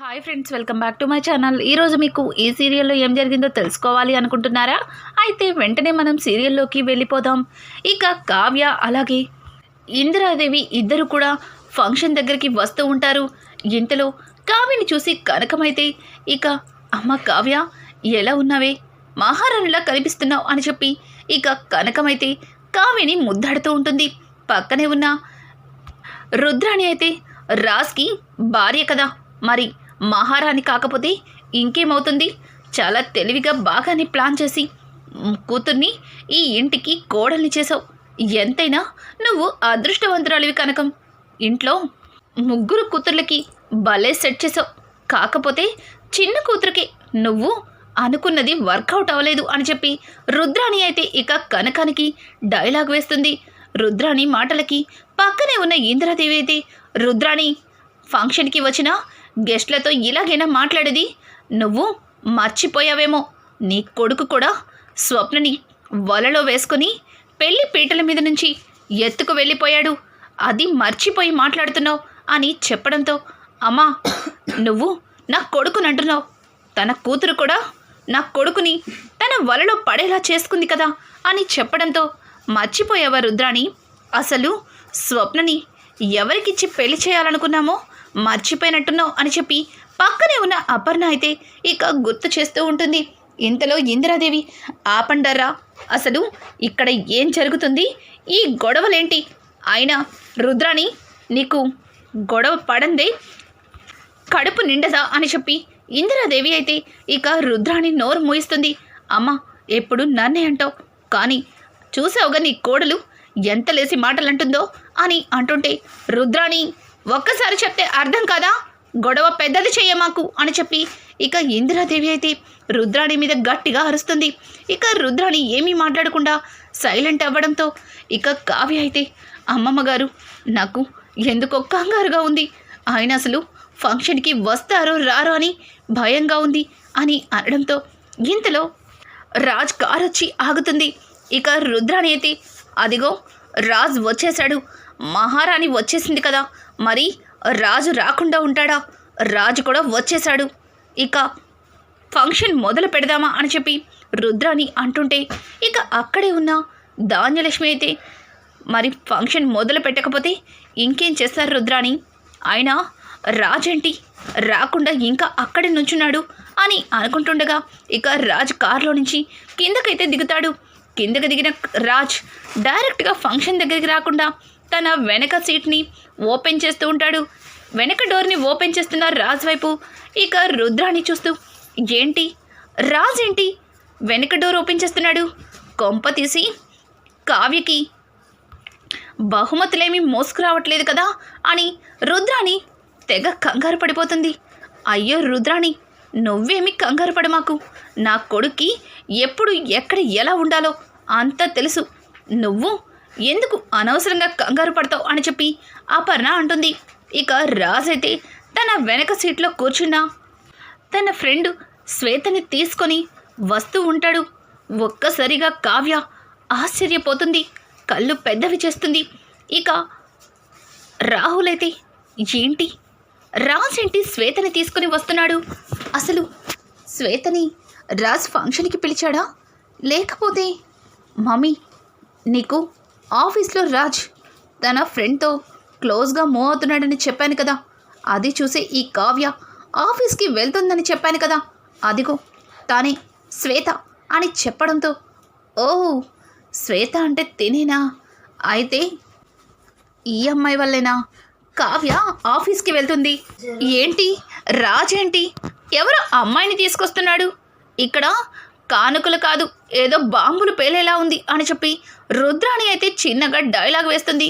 Hi friends welcome back to my channel ఈరోజు మీకు ఈ సీరియల్లో ఏం జరిగిందో తెలుసుకోవాలి అనుకుంటున్నారా? అయితే వెంటనే మనం సీరియల్లోకి వెళ్ళిపోదాం. ఇక కావ్య అలాగే ఇందిరాదేవి ఇద్దరు కూడా ఫంక్షన్ దగ్గరికి వస్తూ ఉంటారు. ఇంతలో కావ్యని చూసి కనకమైతే ఇక అమ్మ కావ్య ఎలా ఉన్నావే? మహారాణిలా కనిపిస్తున్నావు అని చెప్పి ఇక కనకమైతే కావ్యని ముద్దాడుతూ ఉంటుంది. పక్కనే ఉన్న రుద్రాణి అయితే రాజ్కి భార్య కదా. మరి మహారాణి కాకపోతే ఇంకేమవుతుంది? చాలా తెలివిగా బాగానే ప్లాన్ చేసి కూతుర్ని ఈ ఇంటికి కోడల్ని చేసావు ఎంతైనా నువ్వు అదృష్టవంతురాలివి కనకం. ఇంట్లో ముగ్గురు కూతుర్లకి భలే సెట్ చేసావు కాకపోతే చిన్న కూతురికి నువ్వు అనుకున్నది వర్కౌట్ అవ్వలేదు అని చెప్పి రుద్రాణి అయితే ఇక కనకానికి డైలాగ్ వేస్తుంది. రుద్రాణి మాటలకి పక్కనే ఉన్న ఇంద్రాదేవి అయితే రుద్రాణి ఫంక్షన్కి వచ్చిన గెస్ట్లతో ఇలాగైనా మాట్లాడేది? నువ్వు మర్చిపోయావేమో. నీ కొడుకు కూడా స్వప్నని వలలో వేసుకుని పెళ్ళి పీటల మీద నుంచి ఎత్తుకు వెళ్ళిపోయాడు. అది మర్చిపోయి మాట్లాడుతున్నావు అని చెప్పడంతో అమ్మా నువ్వు నా కొడుకునంటున్నావు. తన కూతురు కూడా నా కొడుకుని తన వలలో పడేలా చేసుకుంది కదా అని చెప్పడంతో మర్చిపోయావా రుద్రాణి? అసలు స్వప్నని ఎవరికిచ్చి పెళ్ళి చేయాలనుకున్నామో మర్చిపోయినట్టున్నావు అని చెప్పి పక్కనే ఉన్న అపర్ణ అయితే ఇక గుర్తు చేస్తూ ఉంటుంది. ఇంతలో ఇందిరాదేవి ఆపండర్రా అసలు ఇక్కడ ఏం జరుగుతుంది? ఈ గొడవలేంటి? అయినా రుద్రాణి నీకు గొడవ పడందే కడుపు నిండదా? అని చెప్పి ఇందిరాదేవి అయితే ఇక రుద్రాణి నోరు మూయిస్తుంది. అమ్మ ఎప్పుడు నన్నే అంటావు? కానీ చూసావుగా నీ కోడలు ఎంత లేసి మాటలు అంటుందో అని అంటుంటే రుద్రాణి ఒక్కసారి చెప్తే అర్థం కదా? గొడవ పెద్దది చెయ్య మాకు అని చెప్పి ఇక ఇందిరాదేవి అయితే రుద్రాణి మీద గట్టిగా అరుస్తుంది. ఇక రుద్రాణి ఏమీ మాట్లాడకుండా సైలెంట్ అవ్వడంతో ఇక కావ్య అయితే అమ్మమ్మ గారు నాకు ఎందుకో కంగారుగా ఉంది. ఆయన అసలు ఫంక్షన్కి వస్తారో రారో అని భయంగా ఉంది అని అనడంతో ఇంతలో రాజ్ కార్ వచ్చి ఆగుతుంది. ఇక రుద్రాణి అయితే అదిగో రాజ్ వచ్చేశాడు. మహారాణి వచ్చేసింది కదా. మరి రాజు రాకుండా ఉంటాడా? రాజు కూడా వచ్చేశాడు. ఇక ఫంక్షన్ మొదలు పెడదామా అని చెప్పి రుద్రాణి అంటుంటే ఇక అక్కడే ఉన్న ధాన్యలక్ష్మి అయితే మరి ఫంక్షన్ మొదలు పెట్టకపోతే ఇంకేం చేస్తారు రుద్రాణి? ఆయన రాజేంటి రాకుండా ఇంకా అక్కడే నుంచున్నాడు అని అనుకుంటుండగా ఇక రాజు కారులో నుంచి కిందకైతే దిగుతాడు. కిందకి దిగిన రాజ్ డైరెక్ట్గా ఫంక్షన్ దగ్గరికి రాకుండా తన వెనక సీట్ని ఓపెన్ చేస్తూ ఉంటాడు. వెనక డోర్ని ఓపెన్ చేస్తున్న రాజ్ వైపు ఇక రుద్రాని చూస్తూ ఏంటి? రాజ్ ఏంటి? వెనక డోర్ ఓపెన్ చేస్తున్నాడు. కొంప తీసి కావ్యకి బహుమతులేమీ మోసుకురావట్లేదు కదా అని రుద్రాణి తెగ కంగారు పడిపోతుంది. అయ్యో రుద్రాణి నువ్వేమి కంగారు పడమాకు. నా కొడుక్కి ఎప్పుడు ఎక్కడ ఎలా ఉండాలో అంతా తెలుసు. నువ్వు ఎందుకు అనవసరంగా కంగారు పడతావు అని చెప్పి అపర్ణ అంటుంది. ఇక రాజైతే తన వెనక సీట్లో కూర్చున్నా. తన ఫ్రెండ్ శ్వేతని తీసుకొని వస్తూ ఉంటాడు. ఒక్కసారిగా కావ్య ఆశ్చర్యపోతుంది. కళ్ళు పెద్దవి చేస్తుంది. ఇక రాహుల్ అయితే ఏంటి? రాజ్ ఏంటి శ్వేతని తీసుకుని వస్తున్నాడు? అసలు శ్వేతని రాజ్ ఫంక్షన్కి పిలిచాడా? లేకపోతే మమ్మీ నీకు ఆఫీస్లో రాజ్ తన ఫ్రెండ్తో క్లోజ్గా మూవ్ అవుతున్నాడని చెప్పాను కదా. అది చూసి ఈ కావ్య ఆఫీస్కి వెళ్తుందని చెప్పాను కదా. అదిగో తానే శ్వేత అని చెప్పడంతో ఓ శ్వేత అంటే తినేనా? అయితే ఈ అమ్మాయి వల్లేనా? కావ్య ఆఫీస్కి వెళ్తుంది. ఏంటి? రాజేంటి? ఎవరు అమ్మాయిని తీసుకొస్తున్నాడు? ఇక్కడ కానుకలు కాదు ఏదో బాంబులు పేలేలా ఉంది అని చెప్పి రుద్రాణి అయితే చిన్నగా డైలాగ్ వేస్తుంది.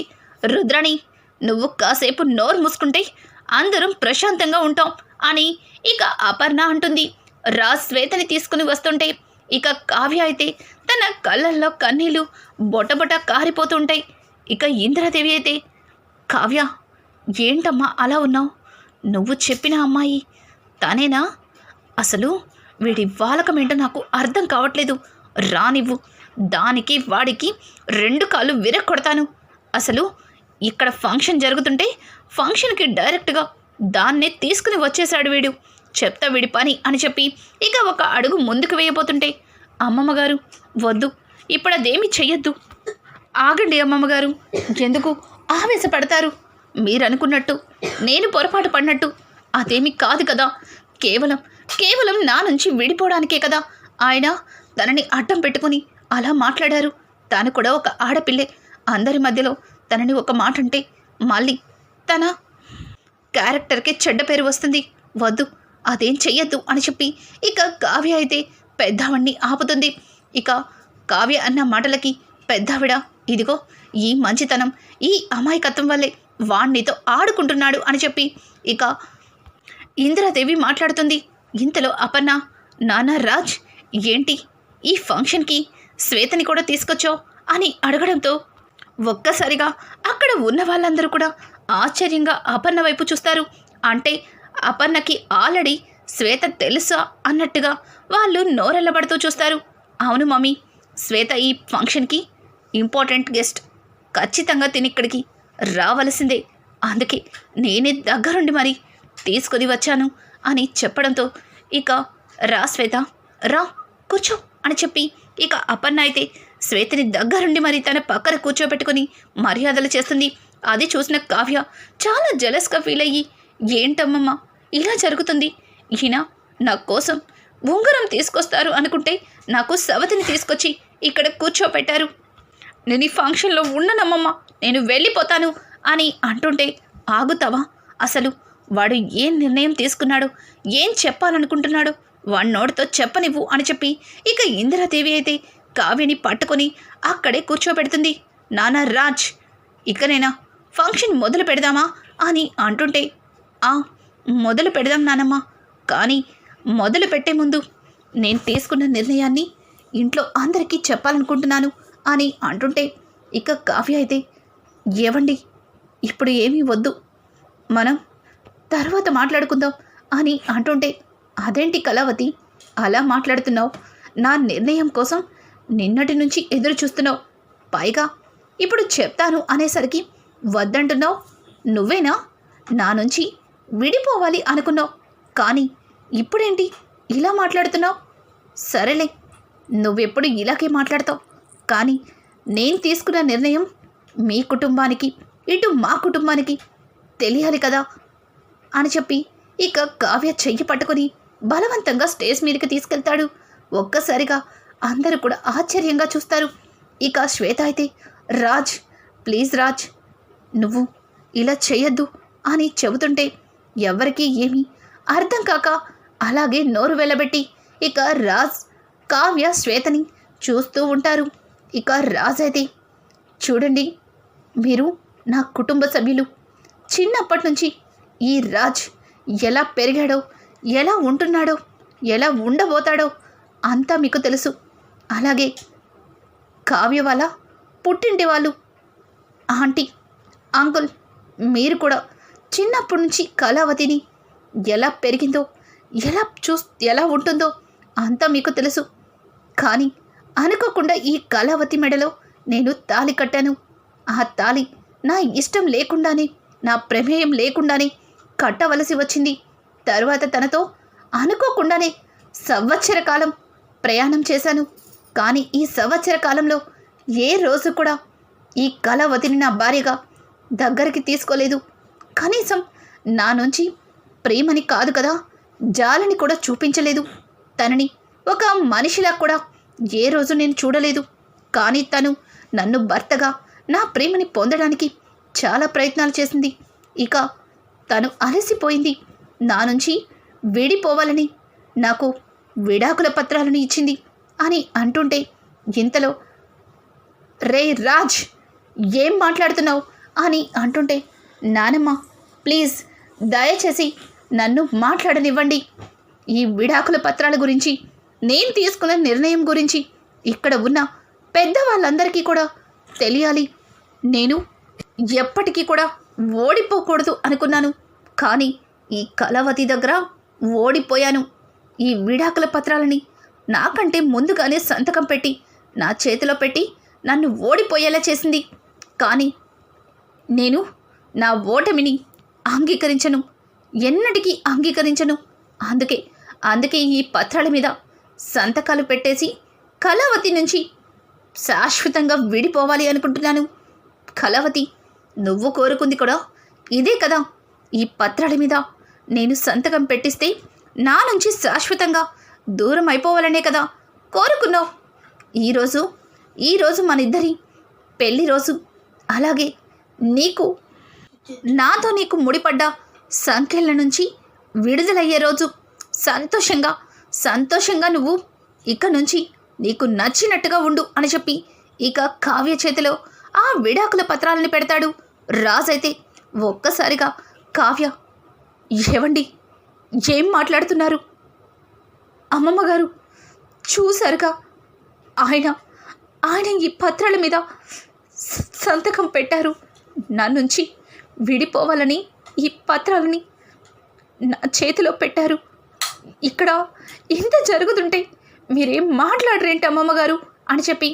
రుద్రాణి నువ్వు కాసేపు నోరు మూసుకుంటే అందరం ప్రశాంతంగా ఉంటాం అని ఇక అపర్ణ అంటుంది. రాజ్ శ్వేతని తీసుకుని వస్తుంటే ఇక కావ్య అయితే తన కళ్ళల్లో కన్నీళ్ళు బొటబొట కారిపోతుంటాయి. ఇక ఇంద్రదేవి అయితే కావ్య ఏంటమ్మా అలా ఉన్నావు? నువ్వు చెప్పిన అమ్మాయి తనేనా? అసలు వీడి వాలకమేంటో నాకు అర్థం కావట్లేదు. రానివ్వు. దానికి వాడికి రెండు కాళ్ళు విరగొడతాను అసలు ఇక్కడ ఫంక్షన్ జరుగుతుంటే ఫంక్షన్కి డైరెక్ట్గా దాన్నే తీసుకుని వచ్చేశాడు వీడు. చెప్తా వీడి పని అని చెప్పి ఇక ఒక అడుగు ముందుకు వేయబోతుంటే అమ్మమ్మగారు వద్దు. ఇప్పుడు అదేమీ చెయ్యొద్దు. ఆగండి అమ్మమ్మగారు. ఎందుకు ఆవేశపడతారు? మీరు అనుకున్నట్టు నేను పొరపాటు పడినట్టు అదేమీ కాదు కదా. కేవలం కేవలం నా నుంచి విడిపోవడానికే కదా. ఆయన తనని అడ్డం పెట్టుకుని అలా మాట్లాడారు. తాను కూడా ఒక ఆడపిల్లే. అందరి మధ్యలో తనని ఒక మాట అంటే మళ్ళీ తన క్యారెక్టర్కి చెడ్డ పేరు వస్తుంది. వద్దు అదేం చెయ్యొద్దు అని చెప్పి ఇక కావ్య అయితే పెద్దవాడిని ఆపుతుంది. ఇక కావ్య అన్న మాటలకి పెద్దావిడ ఇదిగో ఈ మంచితనం ఈ అమాయకత్వం వల్లే వాణ్ణితో ఆడుకుంటున్నాడు అని చెప్పి ఇక ఇందిరాదేవి మాట్లాడుతుంది. ఇంతలో అపర్ణ నానా రాజ్ ఏంటి ఈ ఫంక్షన్కి శ్వేతని కూడా తీసుకొచ్చావు అని అడగడంతో ఒక్కసారిగా అక్కడ ఉన్న వాళ్ళందరూ కూడా ఆశ్చర్యంగా అపర్ణ వైపు చూస్తారు. అంటే అపర్ణకి ఆల్రెడీ శ్వేత తెలుసా అన్నట్టుగా వాళ్ళు నోరెళ్ళబడుతూ చూస్తారు. అవును మమ్మీ శ్వేత ఈ ఫంక్షన్కి ఇంపార్టెంట్ గెస్ట్. ఖచ్చితంగా తినిక్కడికి రావలసిందే. అందుకే నేనే దగ్గరుండి మరి తీసుకొని వచ్చాను అని చెప్పడంతో ఇక రా శ్వేత రా కూర్చో అని చెప్పి ఇక అపర్ణ అయితే శ్వేతని దగ్గరుండి మరి తన పక్కన కూర్చోబెట్టుకుని మర్యాదలు చేస్తుంది. అది చూసిన కావ్య చాలా జలస్గా ఫీల్ అయ్యి ఏంటమ్మమ్మ ఇలా జరుగుతుంది? ఈయన నా కోసం ఉంగరం తీసుకొస్తారు అనుకుంటే నాకు సవతిని తీసుకొచ్చి ఇక్కడ కూర్చోపెట్టారు. నేను ఈ ఫంక్షన్లో ఉండనమ్మమ్మ నేను వెళ్ళిపోతాను అని అంటుంటే ఆగుతావా? అసలు వాడు ఏం నిర్ణయం తీసుకున్నాడు? ఏం చెప్పాలనుకుంటున్నాడు? వాడి నోటితో చెప్పనివ్వు అని చెప్పి ఇక ఇందిరాదేవి అయితే కావ్యని పట్టుకొని అక్కడే కూర్చోబెడుతుంది. నానా రాజ్ ఇకనైనా ఫంక్షన్ మొదలు పెడదామా? అని అంటుంటే ఆ మొదలు పెడదాం నానమ్మ. కానీ మొదలు పెట్టే ముందు నేను తీసుకున్న నిర్ణయాన్ని ఇంట్లో అందరికీ చెప్పాలనుకుంటున్నాను అని అంటుంటే ఇక కావ్య అయితే ఏవండి ఇప్పుడు ఏమీ వద్దు. మనం తర్వాత మాట్లాడుకుందాం అని అంటుంటే అదేంటి కళావతి? అలా మాట్లాడుతున్నావు. నా నిర్ణయం కోసం నిన్నటి నుంచి ఎదురు చూస్తున్నావు. పైగా ఇప్పుడు చెప్తాను అనేసరికి వద్దంటున్నావు? నువ్వేనా? నా నుంచి విడిపోవాలి అనుకున్నావు. కానీ ఇప్పుడేంటి? ఇలా మాట్లాడుతున్నావు? సరేలే నువ్వెప్పుడు ఇలాగే మాట్లాడతావు. కానీ నేను తీసుకున్న నిర్ణయం మీ కుటుంబానికి ఇటు మా కుటుంబానికి తెలియాలి కదా. అని చెప్పి ఇక కావ్య చెయ్యి పట్టుకొని బలవంతంగా స్టేజ్ మీదకి తీసుకెళ్తాడు. ఒక్కసారిగా అందరూ కూడా ఆశ్చర్యంగా చూస్తారు. ఇక శ్వేత అయితే రాజ్ ప్లీజ్ రాజ్ నువ్వు ఇలా చేయొద్దు అని చెబుతుంటే ఎవరికీ ఏమీ అర్థం కాక అలాగే నోరు వెళ్ళబెట్టి ఇక రాజ్ కావ్య శ్వేతని చూస్తూ ఉంటారు. ఇక రాజ్ అయితే చూడండి మీరు నా కుటుంబ సభ్యులు. చిన్నప్పటి నుంచి ఈ రాజ్ ఎలా పెరిగాడో ఎలా ఉంటున్నాడో ఎలా ఉండబోతాడో అంతా మీకు తెలుసు. అలాగే కావ్య వాళ్ళ పుట్టింటి వాళ్ళు. ఆంటీ అంకుల్ మీరు కూడా చిన్నప్పటి నుంచి కళావతిని ఎలా పెరిగిందో ఎలా చూ ఎలా ఉంటుందో అంతా మీకు తెలుసు. కానీ అనుకోకుండా ఈ కళావతి మెడలో నేను తాళి కట్టాను. ఆ తాళి నా ఇష్టం లేకుండానే నా ప్రమేయం లేకుండానే కట్టవలసి వచ్చింది. తర్వాత తనతో అనుకోకుండానే సంవత్సర కాలం ప్రయాణం చేశాను. కానీ ఈ సంవత్సర కాలంలో ఏ రోజు కూడా ఈ కళావతిని నా భార్యగా దగ్గరికి తీసుకోలేదు. కనీసం నా నుంచి ప్రేమని కాదు కదా జాలని కూడా చూపించలేదు. తనని ఒక మనిషిలా కూడా ఏ రోజు నేను చూడలేదు. కానీ తను నన్ను భర్తగా నా ప్రేమని పొందడానికి చాలా ప్రయత్నాలు చేసింది. ఇక తను అలసిపోయింది. నా నుంచి విడిపోవాలని నాకు విడాకుల పత్రాలను ఇచ్చింది అని అంటుంటే ఇంతలో రే రాజ్ ఏం మాట్లాడుతున్నావు? అని అంటుంటే నానమ్మ ప్లీజ్ దయచేసి నన్ను మాట్లాడనివ్వండి. ఈ విడాకుల పత్రాల గురించి నేను తీసుకున్న నిర్ణయం గురించి ఇక్కడ ఉన్న పెద్దవాళ్ళందరికీ కూడా తెలియాలి. నేను ఎప్పటికీ కూడా ఓడిపోకూడదు అనుకున్నాను. కానీ ఈ కలవతి దగ్గర ఓడిపోయాను. ఈ విడాకుల పత్రాలని నాకంటే ముందుగానే సంతకం పెట్టి నా చేతిలో పెట్టి నన్ను ఓడిపోయేలా చేసింది. కానీ నేను నా ఓటమిని అంగీకరించను. ఎన్నటికీ అంగీకరించను. అందుకే అందుకే ఈ పత్రాల మీద సంతకాలు పెట్టేసి కళావతి నుంచి శాశ్వతంగా విడిపోవాలి అనుకుంటున్నాను. కళావతి నువ్వు కోరుకుంది కూడా. ఇదే కదా. ఈ పత్రాల మీద నేను సంతకం పెట్టిస్తే నా నుంచి శాశ్వతంగా దూరం అయిపోవాలనే కదా. కోరుకున్నావు. ఈరోజు ఈరోజు మన ఇద్దరి పెళ్ళి రోజు. అలాగే నీకు నాతో నీకు ముడిపడ్డ సంఖ్యల నుంచి విడుదలయ్యే రోజు. సంతోషంగా సంతోషంగా నువ్వు ఇక నుంచి నీకు నచ్చినట్టుగా ఉండు అని చెప్పి ఇక కావ్య చేతిలో ఆ విడాకుల పత్రాలను పెడతాడు. రాజైతే ఒక్కసారిగా కావ్య ఏవండి? ఏం మాట్లాడుతున్నారు? అమ్మమ్మ గారు చూసారుగా ఆయన ఆయన ఈ పత్రాల మీద సంతకం పెట్టారు. నా నుంచి విడిపోవాలని ఈ పత్రాలని నా చేతిలో పెట్టారు. ఇక్కడ ఇంత జరుగుతుంటే మీరేం మాట్లాడరేంటి అమ్మమ్మ గారు అని చెప్పి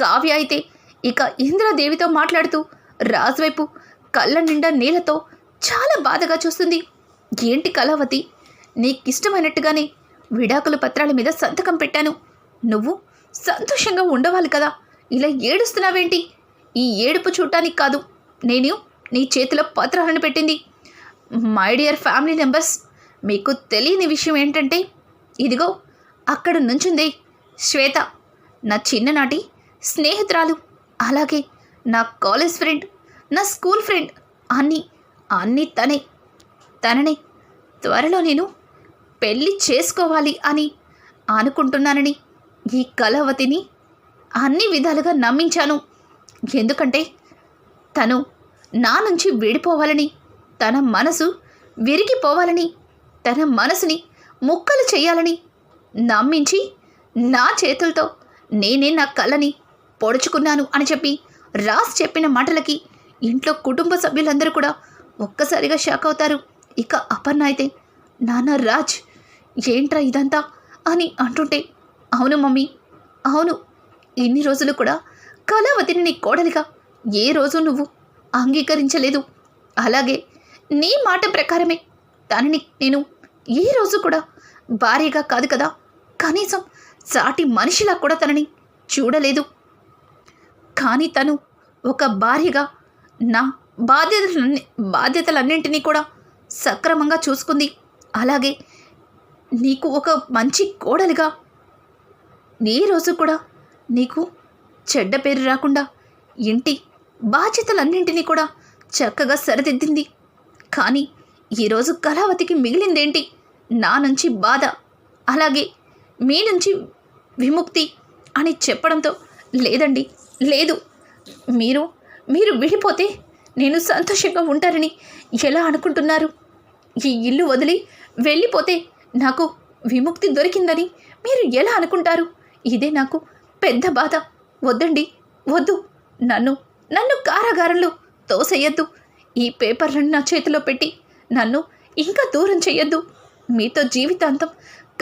కావ్య అయితే ఇక ఇంద్రదేవితో మాట్లాడుతూ రాజువైపు కళ్ళ నిండా నీళ్ళతో చాలా బాధగా చూస్తుంది. ఏంటి కళావతి? నీకిష్టమైనట్టుగానే విడాకుల పత్రాల మీద సంతకం పెట్టాను. నువ్వు సంతోషంగా ఉండవాలి కదా. ఇలా ఏడుస్తున్నావేంటి? ఈ ఏడుపు చూడటానికి కాదు. నేను నీ చేతిలో పత్రాలను పెట్టింది. మై డియర్ ఫ్యామిలీ మెంబర్స్ మీకు తెలియని విషయం ఏంటంటే ఇదిగో అక్కడ నుంచుంది శ్వేత. నా చిన్ననాటి స్నేహితురాలు. అలాగే నా కాలేజ్ ఫ్రెండ్ నా స్కూల్ ఫ్రెండ్ అన్నీ అన్నీ తనే. తననే త్వరలో నేను పెళ్ళి చేసుకోవాలి అని అనుకుంటున్నానని ఈ కళావతిని అన్ని విధాలుగా నమ్మించాను. ఎందుకంటే తను నా నుంచి విడిపోవాలని తన మనసు విరిగిపోవాలని తన మనసుని ముక్కలు చేయాలని నమ్మించి నా చేతులతో నేనే నా కళ్ళని పొడుచుకున్నాను అని చెప్పి రాస్ చెప్పిన మాటలకి ఇంట్లో కుటుంబ సభ్యులందరూ కూడా ఒక్కసారిగా షాక్ అవుతారు. ఇక అపర్ణ అయితే నాన్న రాజ్ ఏంట్రా ఇదంతా? అని అంటుంటే అవును మమ్మీ అవును. ఇన్ని రోజులు కూడా కళావతిని నీ కోడలిగా ఏ రోజు నువ్వు అంగీకరించలేదు. అలాగే నీ మాట ప్రకారమే తనని నేను ఏ రోజు కూడా భార్యగా కాదు కదా. కనీసం సాటి మనిషిలా కూడా తనని చూడలేదు. కానీ తను ఒక భార్యగా నా బాధ్యతలన్ని బాధ్యతలన్నింటినీ కూడా సక్రమంగా చూసుకుంది. అలాగే నీకు ఒక మంచి కోడలిగా. నీ రోజు కూడా నీకు చెడ్డ పేరు రాకుండా ఇంటి బాధ్యతలన్నింటినీ కూడా చక్కగా సరిదిద్దింది. కానీ ఈరోజు కళావతికి మిగిలిందేంటి? నా నుంచి బాధ అలాగే మీ నుంచి విముక్తి అని చెప్పడంతో లేదండి. లేదు. మీరు మీరు విడిపోతే నేను సంతోషంగా ఉంటారని ఎలా అనుకుంటున్నారు? ఈ ఇల్లు వదిలి వెళ్ళిపోతే నాకు విముక్తి దొరికిందని మీరు ఎలా అనుకుంటారు? ఇదే నాకు పెద్ద బాధ. వద్దండి వద్దు. నన్ను నన్ను కారాగారంలో తోసేయద్దు. ఈ పేపర్లను నా చేతిలో పెట్టి నన్ను ఇంకా దూరం చేయొద్దు మీతో జీవితాంతం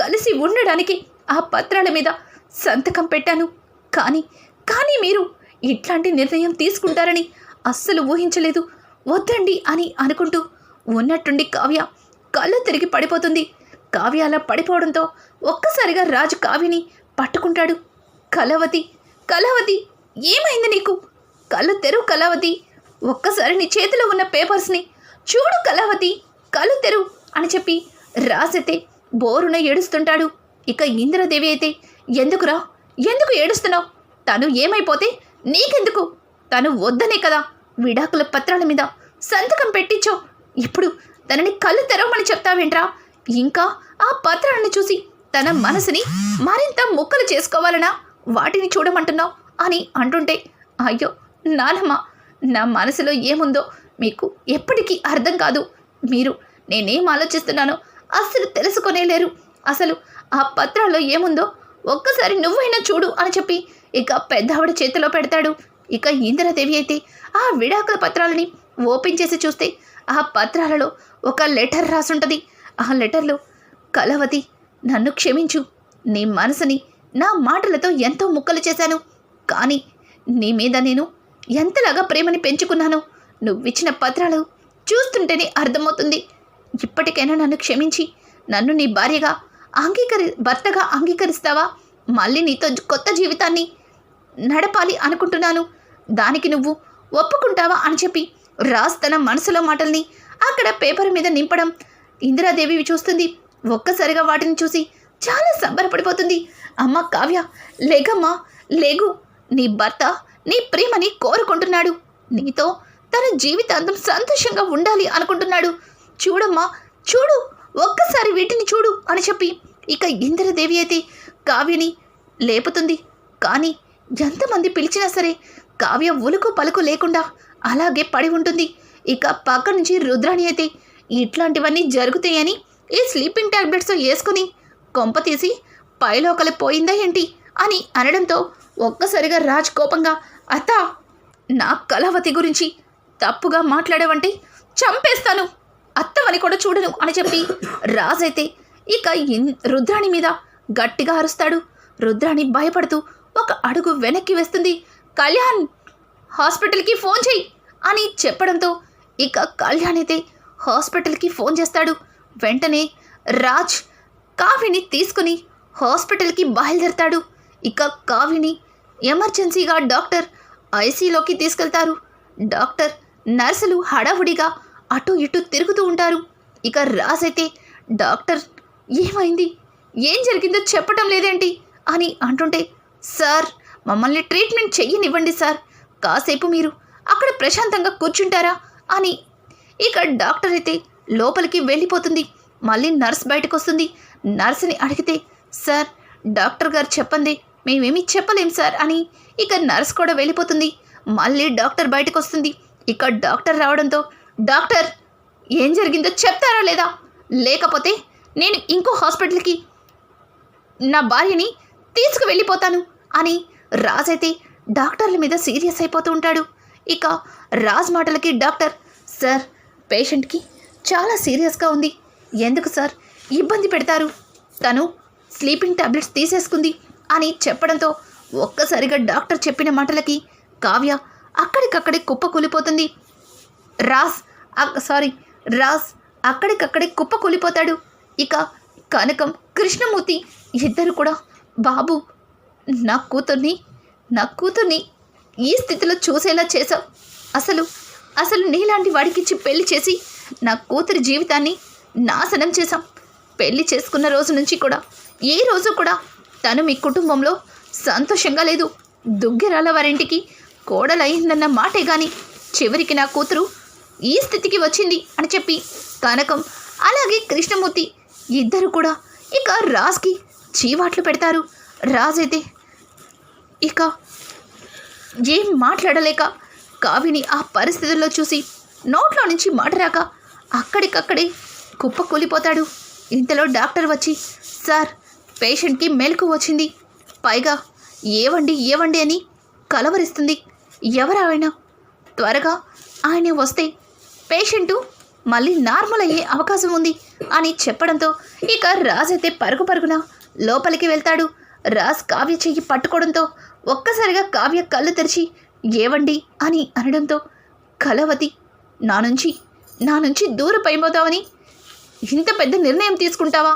కలిసి ఉండడానికి ఆ పత్రాల మీద సంతకం పెట్టాను. కానీ కానీ మీరు ఇట్లాంటి నిర్ణయం తీసుకుంటారని అస్సలు ఊహించలేదు. వద్దండి అని అనుకుంటూ ఉన్నట్టుండి కావ్య కళ్ళు తిరిగి పడిపోతుంది. కావ్య అలా పడిపోవడంతో ఒక్కసారిగా రాజు కావ్యని పట్టుకుంటాడు. కలవతి కలవతి ఏమైంది నీకు? కళ్ళు తెరువు కళావతి ఒక్కసారి నీ చేతిలో ఉన్న పేపర్స్ని చూడు కళావతి కళ్ళు తెరువు అని చెప్పి రాసైతే బోరున ఏడుస్తుంటాడు. ఇక ఇంద్రదేవి అయితే ఎందుకురా? ఎందుకు ఏడుస్తున్నావు? తను ఏమైపోతే నీకెందుకు? తను వద్దనే కదా. విడాకుల పత్రాల మీద సంతకం పెట్టించో. ఇప్పుడు తనని కళ్ళు తెరవమని చెప్తావేంట్రా? ఇంకా ఆ పత్రాలను చూసి తన మనసుని మరింత ముక్కలు చేసుకోవాలనా? వాటిని చూడమంటున్నావు అని అంటుంటే అయ్యో నానమ్మ నా మనసులో ఏముందో మీకు ఎప్పటికీ అర్థం కాదు. మీరు నేనేం ఆలోచిస్తున్నానో అస్సలు తెలుసుకొనేలేరు. అసలు ఆ పత్రాల్లో ఏముందో ఒక్కసారి నువ్వైనా చూడు అని చెప్పి ఇక పెద్దావిడ చేతిలో పెడతాడు. ఇక ఇందిరాదేవి అయితే ఆ విడాకుల పత్రాలని ఓపెన్ చేసి చూస్తే ఆ పత్రాలలో ఒక లెటర్ రాసుంటుంది. ఆ లెటర్లో కలవతి నన్ను క్షమించు. నీ మనసుని నా మాటలతో ఎంతో ముక్కలు చేశాను. కానీ నీ మీద నేను ఎంతలాగా ప్రేమని పెంచుకున్నాను నువ్విచ్చిన పత్రాలు చూస్తుంటేనే అర్థమవుతుంది. ఇప్పటికైనా నన్ను క్షమించి నన్ను నీ భార్యగా అంగీకరి భర్తగా అంగీకరిస్తావా? మళ్ళీ నీతో కొత్త జీవితాన్ని నడపాలి అనుకుంటున్నాను. దానికి నువ్వు ఒప్పుకుంటావా అని చెప్పి రాజ్ తన మనసులో మాటల్ని అక్కడ పేపర్ మీద నింపడం ఇందిరాదేవి చూస్తుంది. ఒక్కసారిగా వాటిని చూసి చాలా సంబరపడిపోతుంది. అమ్మ కావ్య లేగమ్మా లేగు నీ భర్త నీ ప్రేమని కోరుకుంటున్నాడు. నీతో తన జీవితాంతం సంతోషంగా ఉండాలి అనుకుంటున్నాడు. చూడమ్మా చూడు ఒక్కసారి వీటిని చూడు అని చెప్పి ఇక ఇంద్రదేవి అయితే కావ్యని లేపుతుంది. కానీ ఎంతమంది పిలిచినా సరే కావ్య ఉలుకు పలుకు లేకుండా అలాగే పడి ఉంటుంది. ఇక పక్క నుంచి రుద్రాణి అయితే ఇట్లాంటివన్నీ జరుగుతాయని ఈ స్లీపింగ్ టాబ్లెట్స్ వేసుకుని కొంప తీసి పైలోకలి పోయిందా ఏంటి అని అనడంతో ఒక్కసారిగా రాజ్ కోపంగా అత్త నా కళావతి గురించి తప్పుగా మాట్లాడావంటే చంపేస్తాను. అత్తమని కూడా చూడను అని చెప్పి రాజైతే ఇక ఇన్ రుద్రాణి మీద గట్టిగా అరుస్తాడు. రుద్రాణి భయపడుతూ ఒక అడుగు వెనక్కి వేస్తుంది. కళ్యాణ్ హాస్పిటల్కి ఫోన్ చేయి అని చెప్పడంతో ఇక కళ్యాణ్ అయితే హాస్పిటల్కి ఫోన్ చేస్తాడు. వెంటనే రాజ్ కావ్యని తీసుకుని హాస్పిటల్కి బయలుదేరతాడు. ఇక కావ్యని ఎమర్జెన్సీగా డాక్టర్ ఐసీలోకి తీసుకెళ్తారు. డాక్టర్ నర్సులు హడావుడిగా అటు ఇటు తిరుగుతూ ఉంటారు. ఇక రాజ్ అయితే డాక్టర్ ఏమైంది? ఏం జరిగిందో చెప్పటం లేదేంటి? అని అంటుంటే సార్ మమ్మల్ని ట్రీట్మెంట్ చెయ్యనివ్వండి సార్. కాసేపు మీరు అక్కడ ప్రశాంతంగా కూర్చుంటారా? అని. ఇక డాక్టర్ అయితే లోపలికి వెళ్ళిపోతుంది. మళ్ళీ నర్స్ బయటకు వస్తుంది నర్స్ని అడిగితే సార్ డాక్టర్ గారు చెప్పండి మేమేమీ చెప్పలేం సార్ అని. ఇక నర్స్ కూడా వెళ్ళిపోతుంది. మళ్ళీ డాక్టర్ బయటకు వస్తుంది ఇక డాక్టర్ రావడంతో డాక్టర్ ఏం జరిగిందో చెప్తారా లేదా? లేకపోతే నేను ఇంకో హాస్పిటల్కి నా భార్యని తీసుకువెళ్ళిపోతాను అని రాజ్ అయితే డాక్టర్ల మీద సీరియస్ అయిపోతూ ఉంటాడు. ఇక రాజ్ మాటలకి డాక్టర్ సార్ పేషెంట్కి చాలా సీరియస్గా ఉంది. ఎందుకు సార్ ఇబ్బంది పెడతారు? తను స్లీపింగ్ టాబ్లెట్స్ తీసేసుకుంది అని చెప్పడంతో ఒక్కసారిగా డాక్టర్ చెప్పిన మాటలకి కావ్య అక్కడికక్కడే కుప్ప కూలిపోతుంది రాజ్ సారీ రాజ్ అక్కడికక్కడే కుప్ప కూలిపోతాడు. ఇక కనకం కృష్ణమూర్తి ఇద్దరు కూడా బాబు నా కూతుర్ని నా కూతుర్ని ఈ స్థితిలో చూసేలా చేశావు. అసలు అసలు నీలాంటి వాడికిచ్చి పెళ్ళి చేసి నా కూతురి జీవితాన్ని నాశనం చేశాం పెళ్ళి చేసుకున్న రోజు నుంచి కూడా ఏ రోజు కూడా తను మీ కుటుంబంలో సంతోషంగా లేదు. దుగ్గిరాల వారింటికి కోడలయ్యిందన్న మాటే కానీ చివరికి నా కూతురు ఈ స్థితికి వచ్చింది అని చెప్పి కనకం అలాగే కృష్ణమూర్తి ఇద్దరు కూడా ఇక రాజ్కి చీవాట్లు పెడతారు. రాజ్ అయితే ఇక ఏం మాట్లాడలేక కావిని ఆ పరిస్థితుల్లో చూసి నోట్లో నుంచి మాట రాక అక్కడికక్కడే కుప్ప కూలిపోతాడు. ఇంతలో డాక్టర్ వచ్చి సార్ పేషెంట్కి మెలకు వచ్చింది. పైగా ఏవండి ఏవండి అని కలవరిస్తుంది. ఎవరావైనా త్వరగా ఆయన వస్తే పేషెంటు మళ్ళీ నార్మల్ అయ్యే అవకాశం ఉంది అని చెప్పడంతో ఇక రాజ్ అయితే పరుగు పరుగున లోపలికి వెళ్తాడు. రాజ్ కావ్య చెయ్యి పట్టుకోవడంతో ఒక్కసారిగా కావ్య కళ్ళు తెరిచి ఏవండి? అని అనడంతో కలవతి నా నుంచి నా నుంచి దూరపైపోతావని ఇంత పెద్ద నిర్ణయం తీసుకుంటావా?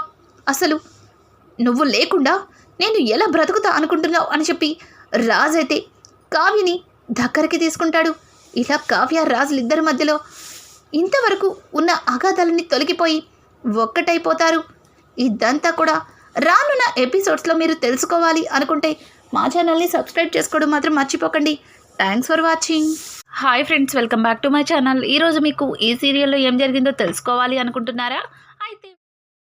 అసలు నువ్వు లేకుండా నేను ఎలా బ్రతుకుతా అనుకుంటున్నావు? అని చెప్పి రాజ్ అయితే కావ్యని దగ్గరికి తీసుకుంటాడు. ఇలా కావ్య రాజులిద్దరి మధ్యలో ఇంతవరకు ఉన్న అగాధాలన్నీ తొలగిపోయి ఒక్కటైపోతారు. ఇదంతా కూడా రానున్న ఎపిసోడ్స్లో మీరు తెలుసుకోవాలి అనుకుంటే మా ఛానల్ని సబ్స్క్రైబ్ చేసుకోవడం మాత్రం మర్చిపోకండి. Thanks for watching. Hi friends welcome back to my channel. ఈరోజు మీకు ఈ సీరియల్లో ఏం జరిగిందో తెలుసుకోవాలి అనుకుంటున్నారా? అయితే